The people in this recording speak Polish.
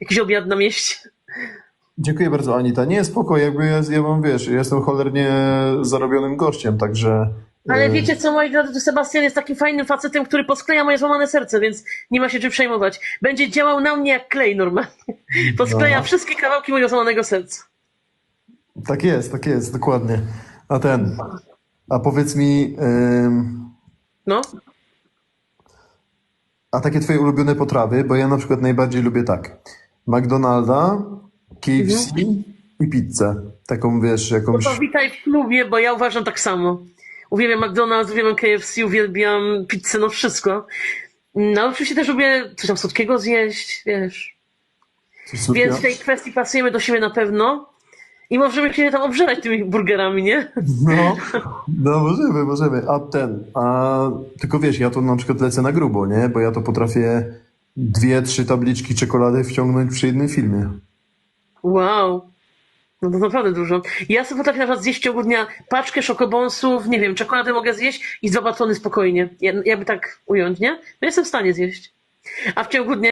jakiś obiad na mieście. Dziękuję bardzo, Anita. Nie, spoko, jakby ja, ja mam, wiesz, ja jestem cholernie zarobionym gościem, także... Ale e, wiecie co, moi drodzy, to Sebastian jest takim fajnym facetem, który poskleja moje złamane serce, więc nie ma się czym przejmować. Będzie działał na mnie jak klej normalnie. Poskleja No. wszystkie kawałki mojego złamanego serca. Tak jest, tak jest, dokładnie. A ten, a powiedz mi, ym, No, a takie twoje ulubione potrawy, bo ja na przykład najbardziej lubię tak, McDonalda, KFC i pizzę. Taką, wiesz, jakąś... to witaj w klubie, bo ja uważam tak samo. Uwielbiam McDonald's, uwielbiam KFC, uwielbiam pizzę, no wszystko. No oczywiście też lubię coś tam słodkiego zjeść, wiesz. Więc w tej kwestii pasujemy do siebie na pewno. I możemy się tam obżerać tymi burgerami, nie? No, no możemy, możemy. A ten, a tylko wiesz, ja to na przykład lecę na grubo, nie? Bo ja to potrafię dwie, trzy tabliczki czekolady wciągnąć przy jednym filmie. Wow. No to naprawdę dużo. Ja sobie potrafię na przykład zjeść w ciągu dnia paczkę szokobonsów, nie wiem, czekoladę mogę zjeść i dwa batony spokojnie. Ja- Jakby tak ująć, nie? No jestem w stanie zjeść. A w ciągu dnia